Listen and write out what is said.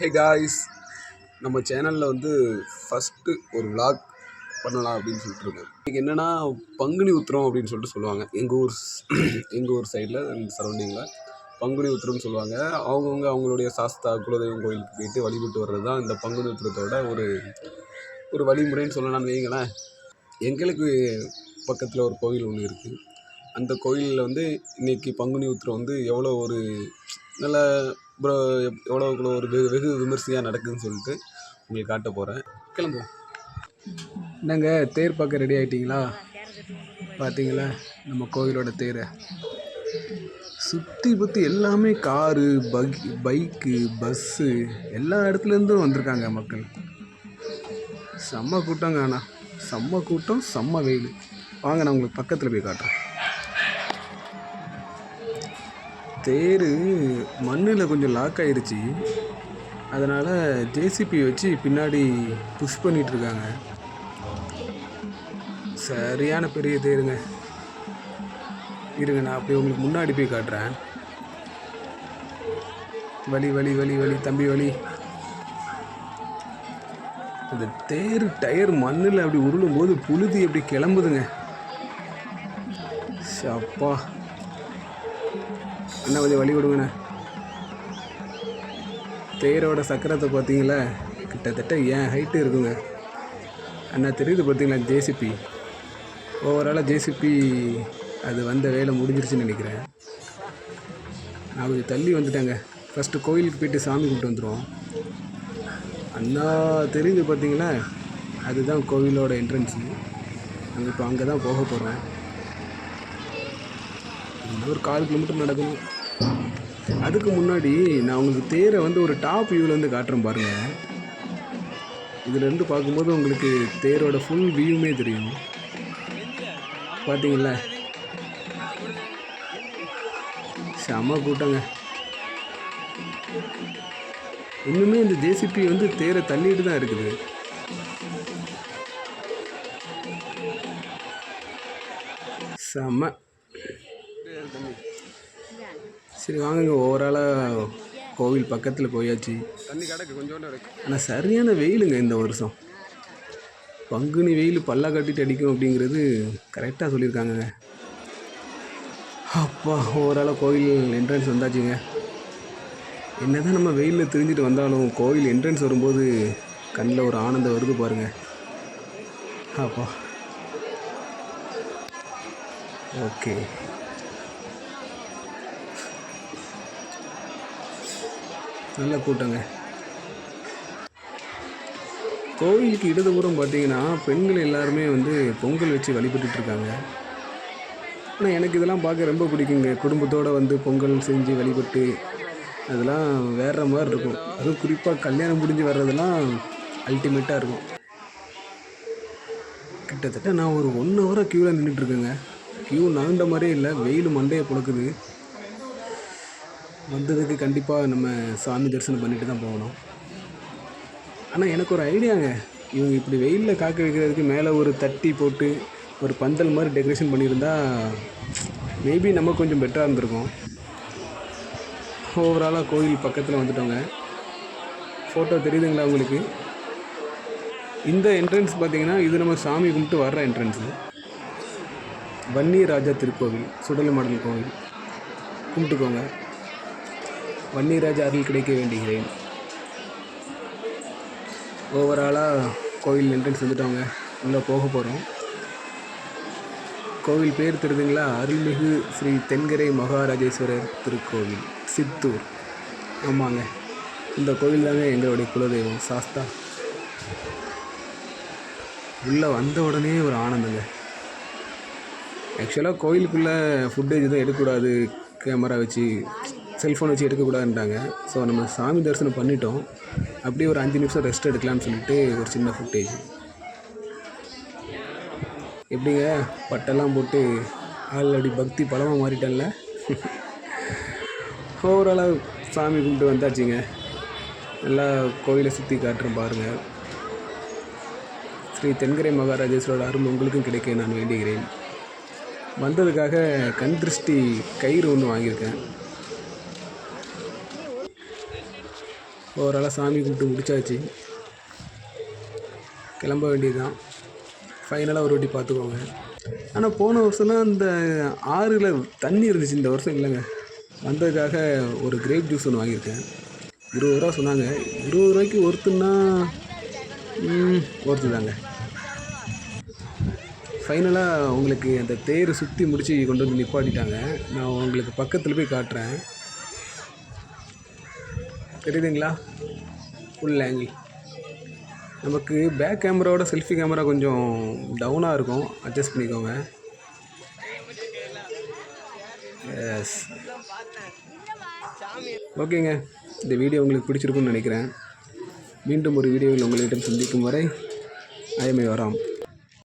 Hey guys நம்ம சேனலில் வந்து ஃபஸ்ட்டு ஒரு விளாக் பண்ணலாம் அப்படின்னு சொல்லிட்டு இருக்கேன் என்னென்னா பங்குனி உத்திரம் அப்படின்னு சொல்லிட்டு சொல்லுவாங்க. எங்கள் ஊர் எங்கள் ஊர் சைடில் சரௌண்டிங்கில் பங்குனி உத்திரம்னு சொல்லுவாங்க. அவங்கவுங்க அவங்களுடைய சாஸ்தா குலதெய்வம் கோயிலுக்கு போயிட்டு வழிபட்டு வர்றது தான் இந்த பங்குனி உத்திரத்தோட ஒரு ஒரு வழிமுறைன்னு சொல்லலாம்னு வைங்களேன். எங்களுக்கு பக்கத்தில் ஒரு கோவில் ஒன்று இருக்குது அந்த கோயிலில் வந்து இன்னைக்கு பங்குனி உத்திரம் வந்து எவ்வளோ ஒரு நல்ல ப்ரோ எவ்வளோ எவ்வளோ ஒரு வெகு வெகு விமர்சையாக நடக்குதுன்னு சொல்லிட்டு உங்களுக்கு காட்ட போகிறேன் கிளம்புவோம். என்னங்க தேர் பார்க்க ரெடி ஆகிட்டிங்களா பார்த்தீங்களா நம்ம கோவிலோட தேரை. சுற்றி பற்றி எல்லாமே காரு பக் பைக்கு பஸ்ஸு எல்லா இடத்துலேருந்தும் வந்திருக்காங்க மக்கள். செம்ம கூட்டங்க அண்ணா. செம்ம கூட்டம் செம்ம வெயில். வாங்க நான் உங்களுக்கு பக்கத்தில் போய் காட்டுறேன். தேர் மண்ணில் கொஞ்சம் லாக் ஆயிருச்சு. அதனால் ஜேசிபி வச்சு பின்னாடி புஷ் பண்ணிகிட்ருக்காங்க இருக்காங்க சரியான பெரிய தேருங்க. இருங்க நான் அப்படியே உங்களுக்கு முன்னாடி போய் காட்டுறேன். வலி வலி வலி வலி தம்பி வலி. அந்த தேர் டயர் மண்ணில் அப்படி உருளும் போது புழுதி அப்படி கிளம்புதுங்க. அப்பா அண்ணா கொஞ்சம் வழி கொடுங்கண்ணே. தேரோட சக்கரத்தை பார்த்தீங்களா? கிட்டத்தட்ட ஏன் ஹைட்டு இருக்குங்க. அண்ணா தெரியுது பார்த்தீங்களா? ஜேசிபி ஓவராலாக ஜேசிபி அது வந்த வேலை முடிஞ்சிருச்சுன்னு நினைக்கிறேன். நான் கொஞ்சம் தள்ளி வந்துட்டேங்க. ஃபஸ்ட்டு கோயிலுக்கு போயிட்டு சாமி கும்பிட்டு வந்துடுவோம் அண்ணா தெரியுது பார்த்தீங்களா? அதுதான் கோவிலோட என்ட்ரன்ஸு நாங்கள் இப்போ அங்கே தான் போக போகிறேன் இன்னொரு கால் கிலோமீட்டர் நடக்கணும். அதுக்கு முன்னாடி நான் உங்களுக்கு தேரை வந்து ஒரு டாப் வியூவில் வந்து காட்டுறேன் பாருங்கள் இதுலேருந்து பார்க்கும்போது உங்களுக்கு தேரோட ஃபுல் வியூமே தெரியும். பார்த்தீங்களா செம கூட்டங்க. இன்னுமே இந்த ஜேசிபி வந்து தேரை தள்ளிட்டு தான் இருக்குது. செம. சரி வாங்குங்க ஓவராலாக கோவில் பக்கத்தில் போயாச்சு. தண்ணி கிடக்கு கொஞ்சோண்டு இருக்கு. ஆனால் சரியான வெயிலுங்க இந்த வருஷம். பங்குனி வெயில் பல்லா கட்டிட்டு அடிக்கும் அப்படிங்கிறது கரெக்டாக சொல்லியிருக்காங்கங்க. அப்பா ஓவராலாக கோயில் என்ட்ரன்ஸ் வந்தாச்சுங்க. என்னதான் நம்ம வெயிலில் திரிஞ்சிட்டு வந்தாலும் கோயில் என்ட்ரன்ஸ் வரும்போது கண்ணில் ஒரு ஆனந்தம் வருது பாருங்க. அப்பா. ஓகே நல்ல கூட்டங்க. கோவிலுக்கு இடதுபுறம் பார்த்தீங்கன்னா பெண்கள் எல்லாருமே வந்து பொங்கல் வச்சு வழிபட்டுட்டு இருக்காங்க ஆனால் எனக்கு இதெல்லாம் பார்க்க ரொம்ப பிடிக்குங்க. குடும்பத்தோடு வந்து பொங்கல் செஞ்சு வழிபட்டு அதெல்லாம் வேறு மாதிரி இருக்கும். அதுவும் குறிப்பாக கல்யாணம் முடிஞ்சு வர்றதெல்லாம் அல்டிமேட்டாக இருக்கும். கிட்டத்தட்ட நான் ஒரு ஒன் ஹவராக க்யூவில் நின்றுட்டுருக்கேங்க க்யூ நகண்ட மாதிரியே இல்லை வெயில் மண்டையை பிழக்குது. வந்ததுக்கு கண்டிப்பாக நம்ம சாமி தரிசனம் பண்ணிட்டு தான் போகணும். ஆனால் எனக்கு ஒரு ஐடியாங்க. இவங்க இப்படி வெயிலில் காக்க வைக்கிறதுக்கு மேலே ஒரு தட்டி போட்டு ஒரு பந்தல் மாதிரி டெக்கரேஷன் பண்ணியிருந்தா மேபி நம்ம கொஞ்சம் பெட்டராக இருந்திருக்கும். ஓவராலாக கோயில் பக்கத்தில் வந்துட்டோங்க. ஃபோட்டோ தெரியுதுங்களா உங்களுக்கு? இந்த என்ட்ரன்ஸ் பார்த்தீங்கன்னா இது நம்ம சாமி கும்பிட்டு வர்ற என்ட்ரன்ஸு வன்னி ராஜா திருக்கோவில் சுடலை மாடல் கோவில். கும்பிட்டுக்கோங்க. வன்னிராஜா அருள் கிடைக்க வேண்டுகிறேன். ஓவராலாக கோவில் என்ட்ரன்ஸ் வந்துட்டவங்க உள்ளே போக போகிறோம் கோவில் பேர் தெரியுதுங்களா? அருள்மிகு ஸ்ரீ தென்கரை மகாராஜேஸ்வரர் திருக்கோவில் சித்தூர். ஆமாங்க. இந்த கோவில் தாங்க எங்களுடைய குலதெய்வம் சாஸ்தா. உள்ளே வந்த உடனே ஒரு ஆனந்தங்க. ஆக்சுவலாக கோயிலுக்குள்ளே ஃபுட்டேஜ் எதுவும் எடுக்கக்கூடாது கேமரா வச்சு செல்ஃபோன் வச்சு எடுக்கக்கூடாதுன்ட்டாங்க. ஸோ நம்ம சாமி தரிசனம் பண்ணிட்டோம். அப்படியே ஒரு அஞ்சு நிமிஷம் ரெஸ்ட் எடுக்கலாம்னு சொல்லிட்டு ஒரு சின்ன ஃபுட்டேஜ் எப்படிங்க? பட்டெல்லாம் போட்டு ஆல்ரெடி பக்தி பலமாக மாறிட்டேன்ல. ஓவராலாக சாமி கும்பிட்டு வந்தாச்சுங்க. நல்லா கோயிலை சுற்றி காட்டுறேன் பாருங்கள் ஸ்ரீ தென்கரை மகாராஜேஸ்வரோட அருள் உங்களுக்கும் கிடைக்க நான் வேண்டுகிறேன். வந்ததுக்காக கண் திருஷ்டி கயிறு ஒன்று வாங்கியிருக்கேன். ஓவராலாக சாமி கும்பிட்டு முடிச்சாச்சு. கிளம்ப வேண்டியதுதான். ஃபைனலாக ஒரு வாட்டி பார்த்துக்கோங்க. ஆனால் போன வருஷம்லாம் அந்த ஆறில் தண்ணி இருந்துச்சு. இந்த வருஷம் இல்லைங்க. வந்ததுக்காக ஒரு கிரேப் ஜூஸ் ஒன்று வாங்கியிருக்கேன். இருபது ரூபா சொன்னாங்க. இருபது ரூபாய்க்கு ஒருத்துன்னா ஒருத்து தாங்க ஃபைனலாக உங்களுக்கு அந்த தேர் சுற்றி முடித்து கொண்டு வந்து நிப்பாட்டிட்டாங்க. நான் உங்களுக்கு பக்கத்தில் போய் காட்டுறேன். தெரியுதுங்களா? ஃபுல் ஆங்கிள் நமக்கு பேக் கேமராவோட செல்ஃபி கேமரா கொஞ்சம் டவுனாக இருக்கும். அட்ஜஸ்ட் பண்ணிக்கோங்க. எஸ் ஓகேங்க இந்த வீடியோ உங்களுக்கு பிடிச்சிருக்குன்னு நினைக்கிறேன். மீண்டும் ஒரு வீடியோவில் உங்களிடம் சந்திக்கும் வரை ஐஎம்ஐ வராம்